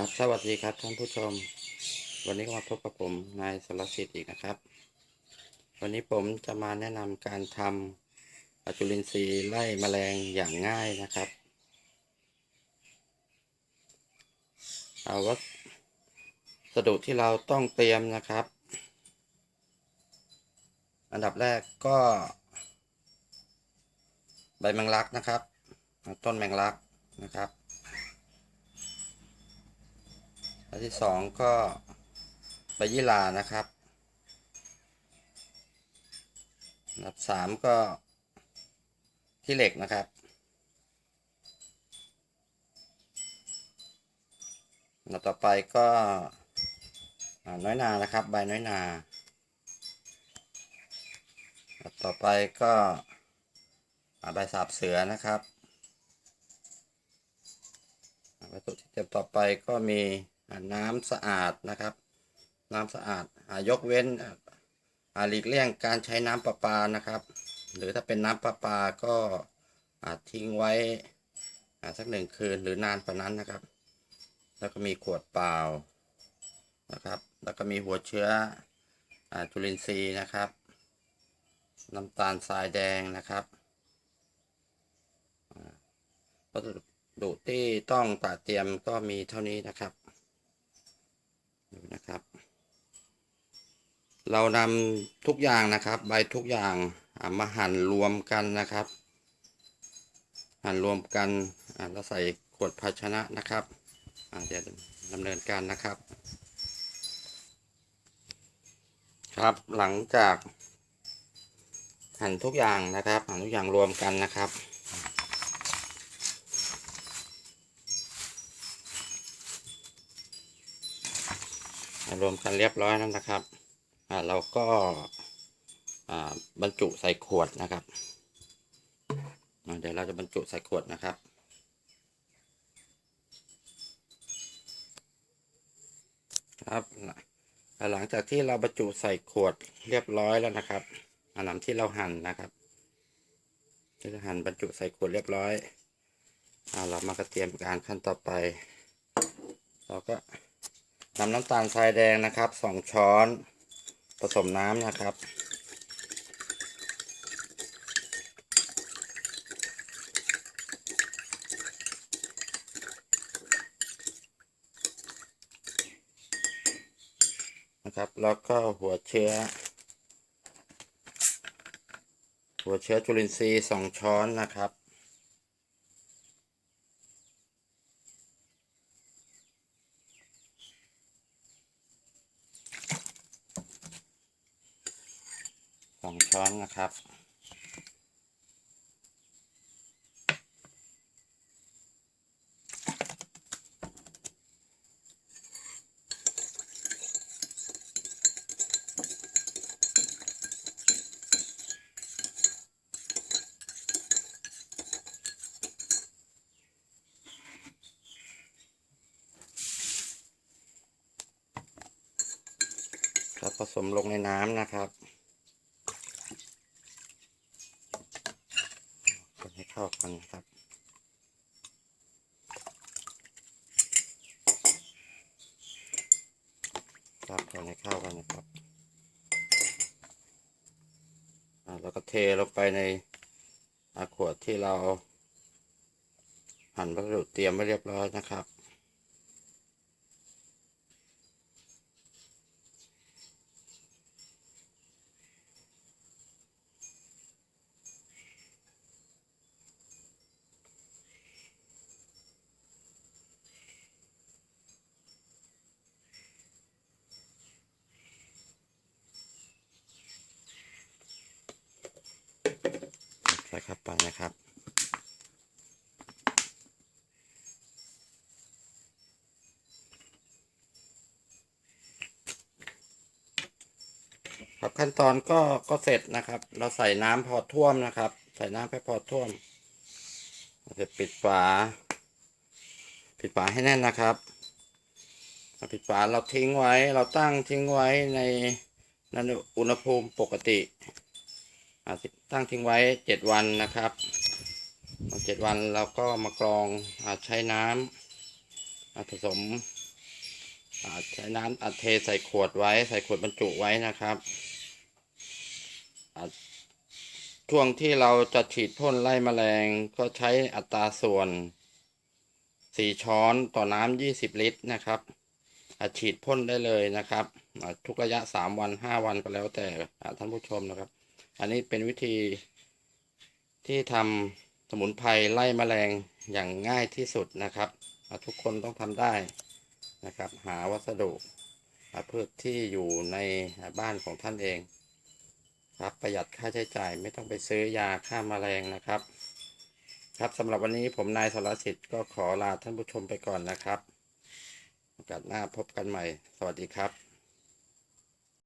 ครับสวัสดีครับท่านผู้ชม วันนี้ก็มาพบกับผมนายสรสิทธิ์อีกนะครับ วันนี้ผมจะมาแนะนำการทำจุลินทรีย์ไล่แมลงอย่างง่ายนะครับ เอาวัสดุที่เราต้องเตรียมนะครับ อันดับแรกก็ ใบแมงลักนะครับ ต้นแมงลักนะครับ อันที่สองก็ใบยี่หร่านะครับอันดับสามก็ที่เหล็กนะครับอันดับต่อไปก็น้อยนานะครับ ใบน้อยนาอันดับต่อไปก็ใบสาบเสือนะครับวัตถุที่เตรียมต่อไปก็มี น้ำสะอาดนะครับ น้ำสะอาดอายกเว้นหลีกเลี่ยงการใช้น้ำประปานะครับ หรือถ้าเป็นน้ำประปาก็อ่าทิ้งไว้สักหนึ่งคืนหรือนานกว่านั้นนะครับ แล้วก็มีขวดเปล่านะครับ แล้วก็มีหัวเชื้ออจุลินทรีย์นะครับ น้ำตาลทรายแดงนะครับวัสดุที่ต้องตัดเตรียมก็มีเท่านี้นะครับ ดูนะครับ เรานำทุกอย่างนะครับ ใบทุกอย่างามาหั่นรวมกันนะครับ หั่นรวมกันแล้วใส่ขวดภาชนะนะครับเดี๋ยวดำเนินการนะครับ ครับหลังจากหั่นทุกอย่างนะครับ หั่นทุกอย่างรวมกันนะครับรวมกันเรียบร้อยแล้วนะครับ เราก็บรรจุใส่ขวดนะครับเดี๋ยวเราจะบรรจุใส่ขวดนะครับครับหลังจากที่เราบรรจุใส่ขวดเรียบร้อยแล้วนะครับอันนำที่เราหั่นนะครับที่เราหั่นบรรจุใส่ขวดเรียบร้อยอ่าเรามากระเตรียมการขั้นต่อไป เราก็นำน้ำตาลทรายแดงนะครับสองช้อน ผสมน้ำนะครับ นะครับ แล้วก็หัวเชื้อ หัวเชื้อจุลินทรีย์สองช้อนนะครับ สองช้อนนะครับ ครับผสมลงในน้ำนะครับ คนให้ เข้ากันนะครับครับคนให้เข้ากันนะครับอ่าแล้วก็เทลงไปในอาขวดที่เราหั่นวัสดุเตรียมไว้เรียบร้อยนะครับ ใส่เข้าไปนะครับ ครับขั้นตอนก็ก็เสร็จนะครับ เราใส่น้ำพอท่วมนะครับ ใส่น้ำไปพอท่วมเราจะปิดฝาปิดฝาให้แน่นนะครับปิดฝาเราทิ้งไว้เราตั้งทิ้งไว้ในในอุณหภูมิปกติ ตั้งทิ้งไว้เจ็ดวันนะครับเจ็ดวันเราก็มากรองอใช้น้ำผสมใช้น้ำอัดเทใส่ขวดไว้ ใส่ขวดบรรจุไว้นะครับช่วงที่เราจะฉีดพ่นไล่แมลงก็ใช้อัตราส่วน 4 ช้อนต่อน้ำ20 ลิตรนะครับฉีดพ่นได้เลยนะครับ ทุกระยะ 3 วัน 5 วันก็แล้วแต่ท่านผู้ชมนะครับ อันนี้เป็นวิธีที่ทำสมุนไพรไล่แมลงอย่างง่ายที่สุดนะครับ ทุกคนต้องทำได้นะครับ หาวัสดุพืชที่อยู่ในบ้านของท่านเอง ครับประหยัดค่าใช้จ่ายไม่ต้องไปซื้อยาฆ่าแมลงนะครับ ครับสำหรับวันนี้ผมนายสารสิทธิ์ก็ขอลาท่านผู้ชมไปก่อนนะครับโอกาสหน้าพบกันใหม่ สวัสดีครับ